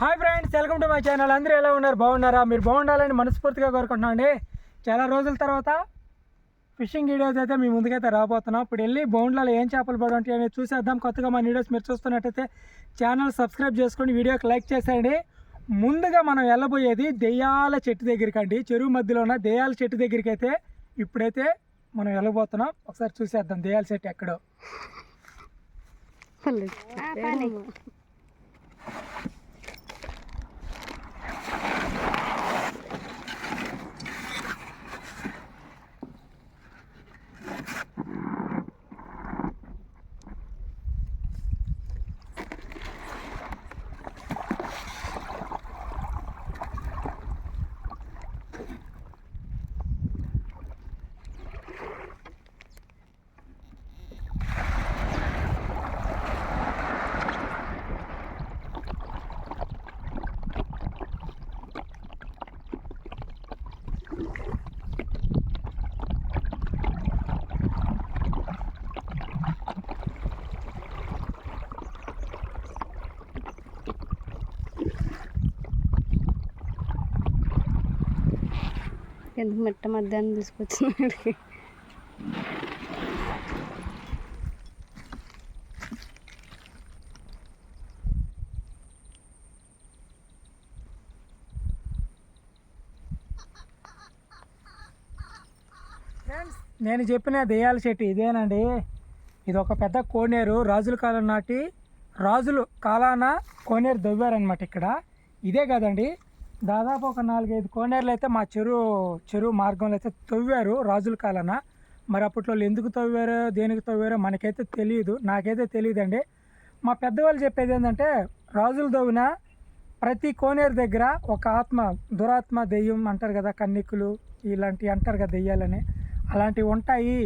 Hi friends welcome to my channel అందరూ ఎలా ఉన్నారు? బాగున్నారా? మీరు బాగుండాలని మనస్ఫూర్తిగా కోరుకుంటున్నాం అండి. చాలా రోజుల తర్వాత ఫిషింగ్ వీడియోస్ అయితే మీ ముందుకైతే రాబోతున్నాం. ఇప్పుడు వెళ్ళి బౌండ్లలో ఏం చేపలు పడి ఉంటాయి అనేది చూసేద్దాం. కొత్తగా మన వీడియోస్ మీరు చూస్తున్నట్టయితే ఛానల్ సబ్స్క్రైబ్ చేసుకొని వీడియోకి లైక్ చేసేయండి. ముందుగా మనం వెళ్ళబోయేది దెయ్యాల చెట్టు దగ్గరికి అండి. చెరువు మధ్యలో ఉన్న దెయ్యాల చెట్టు దగ్గరికి అయితే ఇప్పుడైతే మనం వెళ్ళబోతున్నాం. ఒకసారి చూసేద్దాం దెయ్యాల చెట్టు ఎక్కడో. ఎందుకు మెట్ట మధ్యాహ్నం తీసుకొచ్చినాడు నేను చెప్పిన దెయ్యాల చెట్టు ఇదేనండి. ఇది ఒక పెద్ద కోనేరు. రాజుల కాలం నాటి రాజులు కాలాన కోనేరు దవ్వారనమాట ఇక్కడ. ఇదే కదండి. దాదాపు ఒక నాలుగైదు కోనేరులు అయితే మా చెరువు చెరువు మార్గంలో అయితే తవ్వారు రాజుల కాలన. మరి అప్పట్లో ఎందుకు తవ్వారో దేనికి తవ్వారో మనకైతే తెలియదు నాకైతే తెలియదండి. మా పెద్దవాళ్ళు చెప్పేది ఏంటంటే రాజులు తవ్విన ప్రతి కోనేరు దగ్గర ఒక ఆత్మ దురాత్మ దెయ్యం అంటారు కదా కన్నికులు ఇలాంటివి అంటారు కదా దెయ్యాలని. అలాంటివి ఉంటాయి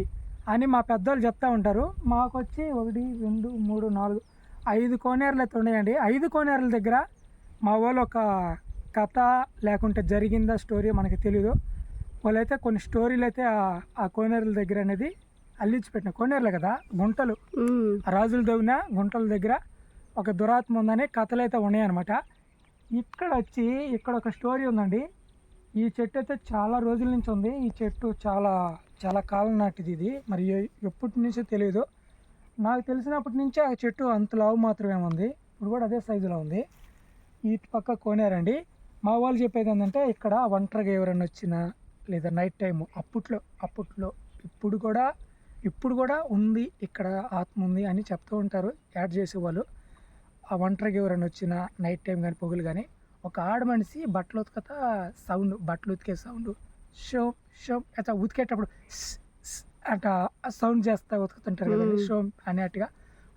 అని మా పెద్దవాళ్ళు చెప్తూ ఉంటారు. మాకు వచ్చి ఒకటి రెండు మూడు నాలుగు ఐదు కోనేరులు అయితే ఉన్నాయండి. ఐదు కోనేరుల దగ్గర మా వాళ్ళు ఒక కథ లేకుంటే జరిగిందా స్టోరీ మనకి తెలీదు. వాళ్ళైతే కొన్ని స్టోరీలు అయితే ఆ- కోనేరుల దగ్గర అనేది అల్లించి పెట్టిన కోనేరులు కదా గుంటలు. రాజుల దవ్విన గుంటల దగ్గర ఒక దురాత్మ ఉందని కథలు అయితే ఉన్నాయన్నమాట. ఇక్కడ వచ్చి ఇక్కడ ఒక స్టోరీ ఉందండి. ఈ చెట్టు అయితే చాలా రోజుల నుంచి ఉంది. ఈ చెట్టు చాలా చాలా కాలం నాటిది ఇది. మరి ఎప్పటి నుంచో తెలియదు నాకు తెలిసినప్పటి నుంచి ఆ చెట్టు అంత లావు మాత్రమే ఉంది. ఇప్పుడు కూడా అదే సైజులో ఉంది. ఈ పక్క కోనేరండి మా వాళ్ళు చెప్పేది ఏంటంటే ఇక్కడ ఒంటరిగా ఎవరైనా వచ్చినా లేదా నైట్ టైం అప్పట్లో అప్పట్లో ఇప్పుడు కూడా ఇప్పుడు కూడా ఉంది ఇక్కడ ఆత్మ ఉంది అని చెప్తూ ఉంటారు యాడ్ చేసేవాళ్ళు. ఆ ఒంటరిగా ఎవరైనా వచ్చినా నైట్ టైం కానీ పొగులు కానీ ఒక ఆడ మనిషి బట్టలు ఉతకత సౌండ్ బట్టలు ఉతికే సౌండ్ షో షో అట్లా ఉతికేటప్పుడు స్, స్ అట సౌండ్ చేస్తా ఉతుకుతుంటారు కదండి మ్మ్. షో అనేట్టుగా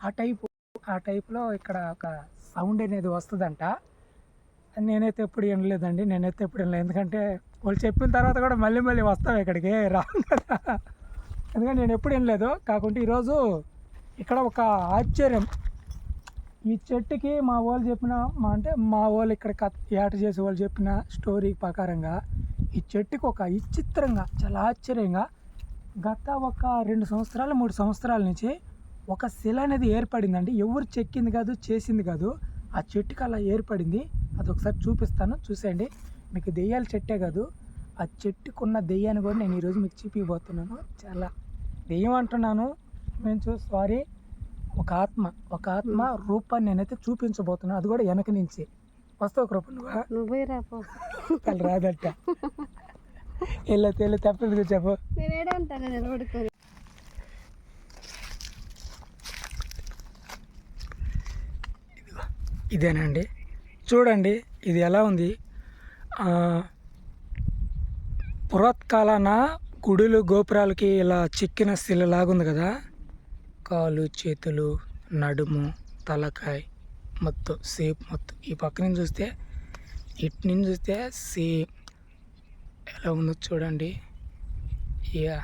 ఆ టైపు ఆ టైపులో ఇక్కడ ఒక సౌండ్ అనేది వస్తుందంట. నేనైతే ఎప్పుడు వినలేదండి నేనైతే ఎప్పుడు వినలేదు. ఎందుకంటే వాళ్ళు చెప్పిన తర్వాత కూడా మళ్ళీ మళ్ళీ వస్తాం ఇక్కడికి రాను కదా. ఎందుకంటే నేను ఎప్పుడు వినలేదు. కాకుంటే ఈరోజు ఇక్కడ ఒక ఆశ్చర్యం. ఈ చెట్టుకి మా వాళ్ళు చెప్పిన మా అంటే మా వాళ్ళు ఇక్కడ కథ ఏట చేసే వాళ్ళు చెప్పిన స్టోరీ ప్రకారంగా ఈ చెట్టుకి ఒక విచిత్రంగా చాలా ఆశ్చర్యంగా గత ఒక రెండు సంవత్సరాలు మూడు సంవత్సరాల నుంచి ఒక శిల అనేది ఏర్పడిందండి. ఎవరు చెక్కింది కాదు చేసింది కాదు ఆ చెట్టుకి అలా ఏర్పడింది. అది ఒకసారి చూపిస్తాను. చూసేయండి. మీకు దెయ్యాల చెట్టే కాదు ఆ చెట్టుకున్న దెయ్యాన్ని కూడా నేను ఈరోజు మీకు చూపిపోతున్నాను చాలా దెయ్యం అంటున్నాను. నేను చూ సారీ ఒక ఆత్మ ఒక ఆత్మ రూపాన్ని నేనైతే చూపించబోతున్నాను. అది కూడా వెనక నుంచి. వస్తావు కృప నువ్వు? రాపో రాదట. వెళ్ళి తప్పదు చెప్పు ఇదేనండి చూడండి ఇది ఎలా ఉంది? పురాతకాలాన గుడులు గోపురాలకి ఇలా చిక్కిన శిలలాగుంది కదా? కాలు చేతులు నడుము తలకాయ మొత్తం సేప్ మొత్తం. ఈ పక్క నుంచి చూస్తే ఇటు నుంచి చూస్తే సేమ్. ఎలా ఉందో చూడండి. యా.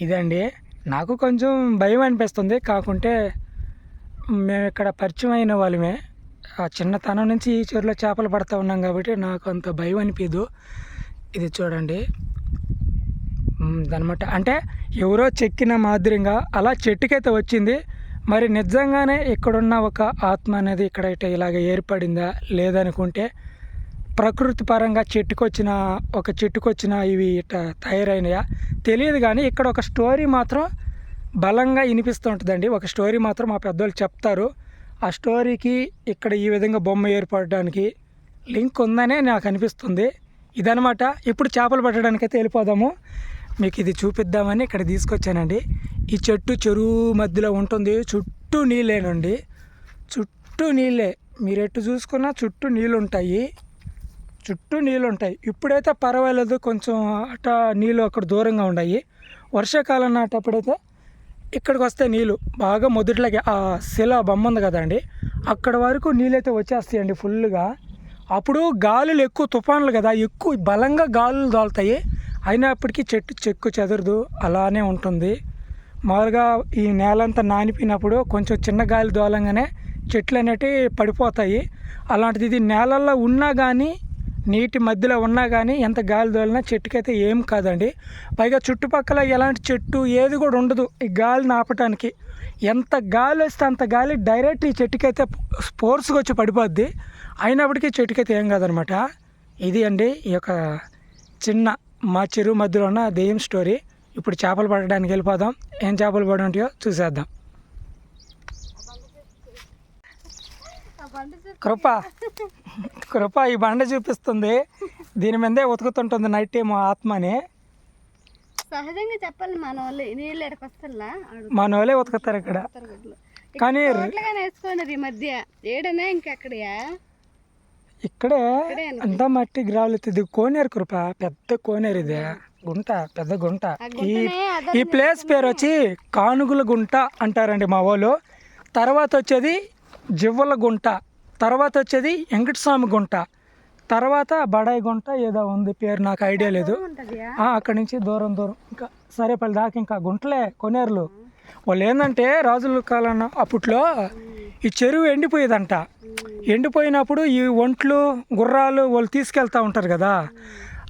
ఇదండి. నాకు కొంచెం భయం అనిపిస్తుంది. కాకుంటే మేము ఇక్కడ పరిచయం అయిన వాళ్ళమే. ఆ చిన్నతనం నుంచి ఈ చెరువులో చేపలు పడుతూ ఉన్నాం కాబట్టి నాకు అంత భయం అనిపించదు ఇది చూడండి. అనమాట అంటే ఎవరో చెక్కిన మాదిరిగా అలా చెట్టుకైతే వచ్చింది. మరి నిజంగానే ఇక్కడున్న ఒక ఆత్మ అనేది ఇక్కడ ఇట ఇలాగ ఏర్పడిందా లేదనుకుంటే ప్రకృతి పరంగా చెట్టుకొచ్చిన ఒక చెట్టుకొచ్చిన ఇవి ఇట తయారైనయా? తెలియదు కానీ ఇక్కడ ఒక స్టోరీ మాత్రం బలంగా వినిపిస్తుంటుందండి ఒక స్టోరీ మాత్రం మా పెద్దోళ్ళు చెప్తారు. ఆ స్టోరీకి ఇక్కడ ఈ విధంగా బొమ్మ ఏర్పడడానికి లింక్ ఉందనే నాకు అనిపిస్తుంది. ఇదనమాట ఇప్పుడు చేపలు పట్టడానికి అయితే వెళ్ళిపోదాము. మీకు ఇది చూపిద్దామని ఇక్కడ తీసుకొచ్చానండి. ఈ చెట్టు చెరువు మధ్యలో ఉంటుంది. చుట్టూ నీళ్ళేనండి చుట్టూ నీళ్ళే. మీరు ఎటు చూసుకున్నా చుట్టూ నీళ్ళు ఉంటాయి చుట్టూ నీళ్ళు ఉంటాయి ఇప్పుడైతే పర్వాలేదు. కొంచెం అట నీళ్ళు అక్కడ దూరంగా ఉన్నాయి వర్షాకాలం నాటప్పుడైతే ఇక్కడికి వస్తే నీళ్ళు. బాగా మొదట్లోకి ఆ శిల బొమ్మ ఉంది కదండి అక్కడ వరకు నీళ్ళైతే వచ్చేస్తాయండి ఫుల్గా అప్పుడు గాలులు ఎక్కువ తుఫాన్లు కదా ఎక్కువ బలంగా గాలులు దాల్తాయి. అయినప్పటికీ చెట్టు చెక్కు చెదరదు అలానే ఉంటుంది. మామూలుగా ఈ నేలంతా నానిపోయినప్పుడు కొంచెం చిన్న గాలి దోలంగానే చెట్లు అనేటివి పడిపోతాయి. అలాంటిది ఇది నేలల్లో ఉన్నా కానీ నీటి మధ్యలో ఉన్నా కానీ ఎంత గాలి దోలినా చెట్టుకైతే ఏం కాదండి. పైగా చుట్టుపక్కల ఎలాంటి చెట్టు ఏది కూడా ఉండదు ఈ గాలిని ఆపటానికి. ఎంత గాలి వస్తే అంత గాలి డైరెక్ట్ ఈ చెట్టుకైతే స్పోర్ట్స్కి వచ్చి పడిపోద్ది. అయినప్పటికీ చెట్టుకైతే ఏం కాదనమాట ఇది అండి ఈ యొక్క చిన్న మా చెరువు మధ్యలో ఉన్న దెయ్యం స్టోరీ. ఇప్పుడు చేపలు పట్టడానికి వెళ్ళిపోదాం. ఏం చేపలు పడి ఉంటాయో చూసేద్దాం. కృప. కృప ఈ బండ చూపిస్తుంది. దీని మీదే ఉతుకుతుంటుంది నైట్ ఏమో ఆత్మని. సహజంగా చెప్పాలి మన వాళ్ళు నీళ్ళు ఎడకొస్తల్లా మన వాళ్ళే ఉతుకుతారు ఇక్కడ. కానీ ఈ మధ్య. ఏడనే ఇంకెక్కడయా? ఇక్కడే అంతా మట్టి గ్రావులు ఇది కోనేరు కృప. పెద్ద కోనేరు ఇది. గుంట పెద్ద గుంట. ఈ ఈ ప్లేస్ పేరు వచ్చి కానుగుల గుంట అంటారండి మా వాళ్ళు. తర్వాత వచ్చేది జివ్వల గుంట. తర్వాత వచ్చేది వెంకటస్వామి గుంట. తర్వాత బడాయి గుంట ఏదో ఉంది పేరు నాకు ఐడియా లేదు. అక్కడి నుంచి దూరం దూరం. ఇంకా సరేపల్లి దాకా ఇంకా గుంటలే కొనేరులు. వాళ్ళు ఏంటంటే రాజుల కాలం అప్పట్లో ఈ చెరువు ఎండిపోయేదంట. ఎండిపోయినప్పుడు ఈ ఒంట్లు గుర్రాలు వాళ్ళు తీసుకెళ్తూ ఉంటారు కదా.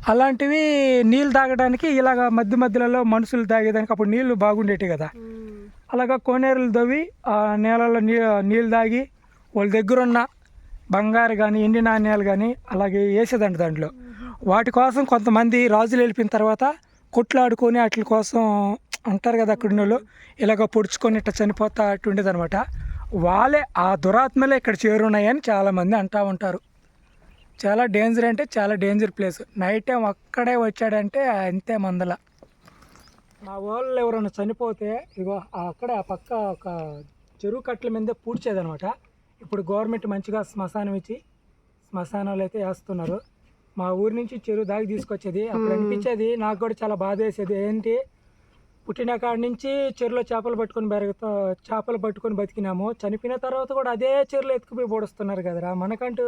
అలాంటివి నీళ్ళు తాగడానికి ఇలాగ మధ్య మధ్యలో మనుషులు తాగేదానికి అప్పుడు నీళ్ళు బాగుండేవి కదా. అలాగా కోనేరులు దవ్వి ఆ నేలలో నీ నీళ్ళు తాగి వాళ్ళ దగ్గర ఉన్న బంగారు కానీ ఎండి నాణ్యాలు కానీ అలాగే వేసేదంట దాంట్లో. వాటి కోసం కొంతమంది రాజులు వెళ్ళిపోయిన తర్వాత కొట్లాడుకొని వాటి కోసం అంటారు కదా అక్కడ వాళ్ళు ఇలాగ పొడుచుకొని ఇట్లా చనిపోతా అటు వాళ్ళే ఆ దురాత్మలే ఇక్కడ చేరున్నాయని చాలామంది అంటూ ఉంటారు. చాలా డేంజర్ అంటే చాలా డేంజర్ ప్లేస్. నైట్ టైం అక్కడే వచ్చాడంటే అంతే మందల. మా వాళ్ళు ఎవరైనా చనిపోతే ఇగో అక్కడే ఆ పక్క ఒక చెరువు కట్టల మీదే పూడ్చేదనమాట ఇప్పుడు గవర్నమెంట్ మంచిగా శ్మశానం ఇచ్చి శ్మశానాలు అయితే వేస్తున్నారు. మా ఊరి నుంచి చెరువు దాకా తీసుకొచ్చేది. అప్పుడు అనిపించేది నాకు కూడా చాలా బాధ వేసేది. ఏంటి? పుట్టిన కాడి నుంచి చెరువులో చేపలు పట్టుకొని బెరగతో చేపలు పట్టుకొని బతికినాము. చనిపోయిన తర్వాత కూడా అదే చెరువులో ఎత్తుకుపోయి పొడుస్తున్నారు కదరా. మనకంటూ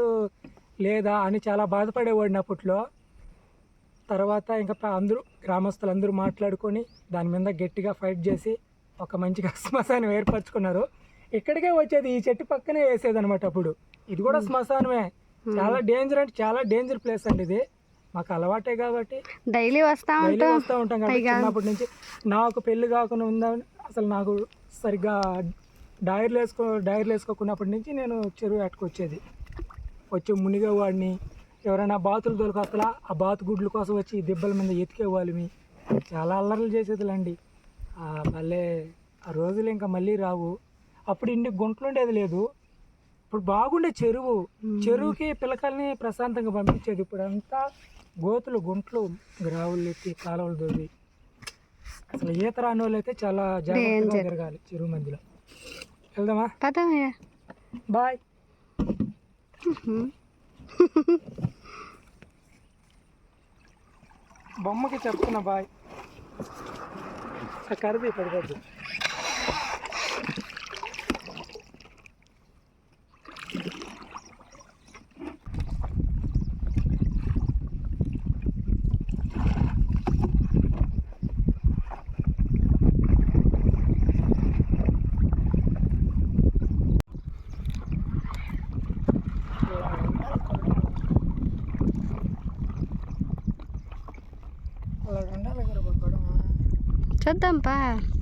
లేదా అని చాలా బాధపడేవాడిని అప్పట్లో. తర్వాత ఇంకా అందరూ గ్రామస్తులు అందరూ మాట్లాడుకొని దాని మీద గట్టిగా ఫైట్ చేసి ఒక మంచిగా శ్మశానం ఏర్పరచుకున్నారు. ఇక్కడికే వచ్చేది ఈ చెట్టు పక్కనే వేసేది అనమాట అప్పుడు. ఇది కూడా శ్మశానమే. చాలా డేంజర్ అంటే చాలా డేంజర్ ప్లేస్ అండి ఇది. మాకు అలవాటే కాబట్టి. డైలీ వస్తా డైలీ ఉంటాం. వస్తూ ఉంటాం కాబట్టి చిన్నప్పటి నుంచి. నాకు పెళ్ళి కాకుండా ఉందని అసలు నాకు సరిగ్గా డైర్లు వేసుకో డైర్లు వేసుకోకున్నప్పటి నుంచి నేను చెరువు అట్టుకొచ్చేది వచ్చి మునిగేవాడిని ఎవరైనా బాతులు దొరికొస్తలా ఆ బాతు గుడ్ల కోసం వచ్చి దెబ్బల మీద ఎతికేవాళ్ళమి చాలా అల్లర్లు చేసేదిలండి. భలే ఆ రోజులు ఇంకా మళ్ళీ రావు. అప్పుడు ఇన్ని గుంటలు ఉండేది లేదు. ఇప్పుడు బాగుండే చెరువు. చెరువుకి పిల్లకాయల్ని ప్రశాంతంగా పంపించేది ఇప్పుడు అంతా గోతులు గుంట్లు గ్రావులు ఎత్తి కాలువలు దొరికి అసలు ఈత రాని వాళ్ళు అయితే చాలా జాగ్రత్తగా తిరగాలి చెరువు మధ్యలో. వెళ్దామా? బాయ్. బొమ్మకి చెప్తున్నా బాయ్. కరిది పడిపోద్దు అలా ఉండాలి కదా గొడవ చూద్దాంపా